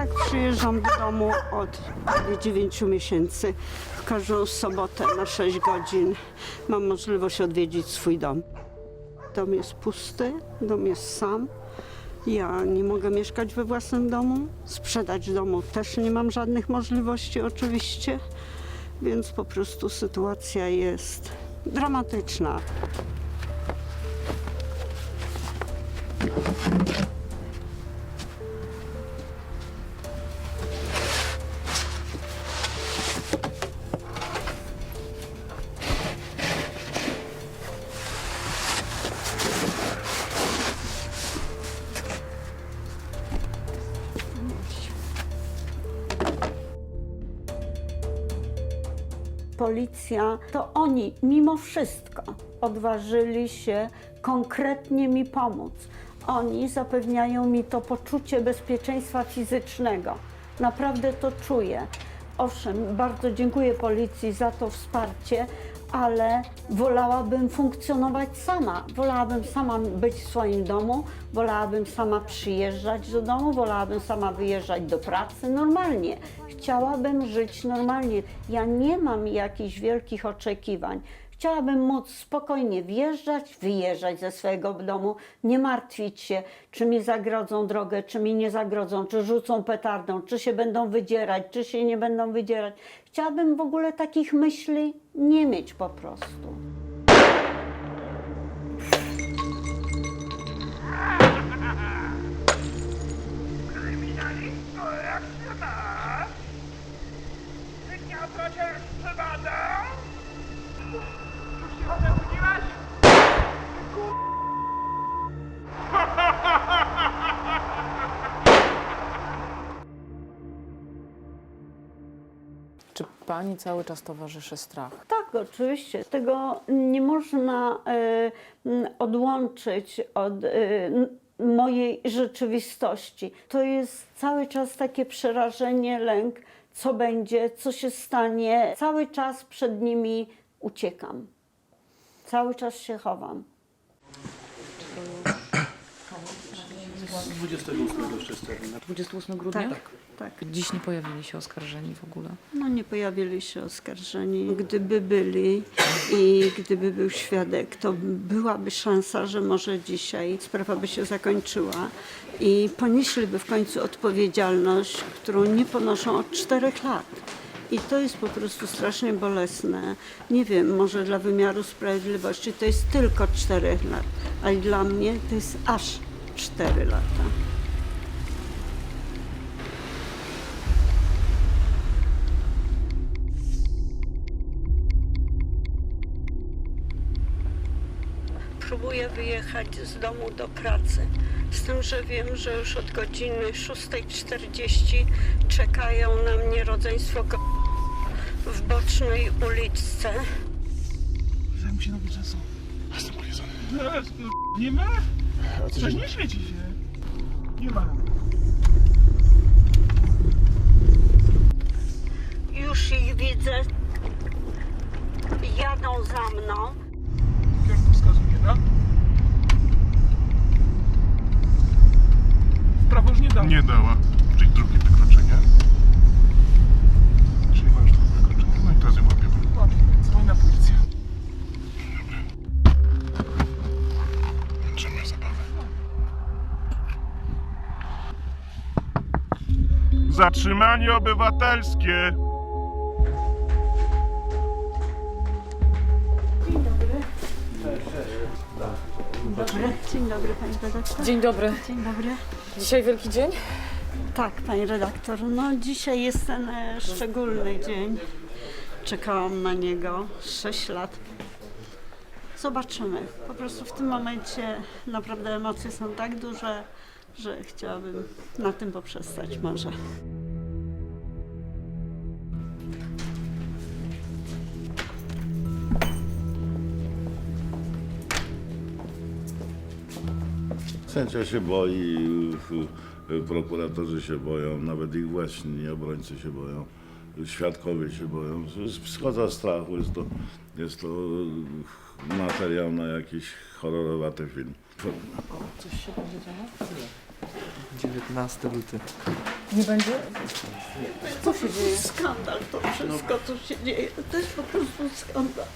Tak, przyjeżdżam do domu od 9 miesięcy. W każdą sobotę na 6 godzin mam możliwość odwiedzić swój dom. Dom jest pusty, dom jest sam. Ja nie mogę mieszkać we własnym domu. Sprzedać domu też nie mam żadnych możliwości, oczywiście. Więc po prostu sytuacja jest dramatyczna. Policja, to oni mimo wszystko odważyli się konkretnie mi pomóc. Oni zapewniają mi to poczucie bezpieczeństwa fizycznego. Naprawdę to czuję. Owszem, bardzo dziękuję policji za to wsparcie, ale wolałabym funkcjonować sama. Wolałabym sama być w swoim domu, wolałabym sama przyjeżdżać do domu, wolałabym sama wyjeżdżać do pracy normalnie. Chciałabym żyć normalnie. Ja nie mam jakichś wielkich oczekiwań. Chciałabym móc spokojnie wjeżdżać, wyjeżdżać ze swojego domu, nie martwić się, czy mi zagrodzą drogę, czy mi nie zagrodzą, czy rzucą petardą, czy się będą wydzierać, czy się nie będą wydzierać. Chciałabym w ogóle takich myśli nie mieć po prostu. Czy pani cały czas towarzyszy strach? Tak, oczywiście. Tego nie można m, odłączyć od n- mojej rzeczywistości. To jest cały czas takie przerażenie, lęk, co będzie, co się stanie. Cały czas przed nimi uciekam. Cały czas się chowam. 28 jeszcze sterna. 28 grudnia? Tak, tak. Dziś nie pojawili się oskarżeni w ogóle. No nie pojawili się oskarżeni. Gdyby byli i gdyby był świadek, to byłaby szansa, że może dzisiaj sprawa by się zakończyła i ponieśliby w końcu odpowiedzialność, którą nie ponoszą od czterech lat. I to jest po prostu strasznie bolesne. Nie wiem, może dla wymiaru sprawiedliwości to jest tylko czterech lat, ale dla mnie to jest aż cztery lata. Próbuję wyjechać z domu do pracy. Z tym, że wiem, że już od godziny 6.40 czekają na mnie rodzeństwo w bocznej uliczce. Zajmę się czasu. Jestem Zaraz, no, nie ma? Coś nie świeci się. Nie ma. Już ich widzę. Jadą za mną. Kierunku wskazuje, no. W prawo już nie da. Nie dała. Zatrzymanie obywatelskie. Dobry. Dzień dobry, pani redaktor. Dzień dobry. Dzień dobry. Dzisiaj wielki dzień? Tak, pani redaktor. No dzisiaj jest ten e, szczególny dzień. Czekałam na niego 6 lat. Zobaczymy. Po prostu w tym momencie naprawdę emocje są tak duże, że chciałabym na tym poprzestać może. Sędzia się boi, prokuratorzy się boją, nawet ich własni obrońcy się boją, świadkowie się boją. Wschodza strachu, jest to, jest to materiał na jakiś horrorowaty film. Coś się będzie działo? 19 luty. Nie będzie? Co się dzieje? Skandal to wszystko, co się dzieje. To jest po prostu skandal.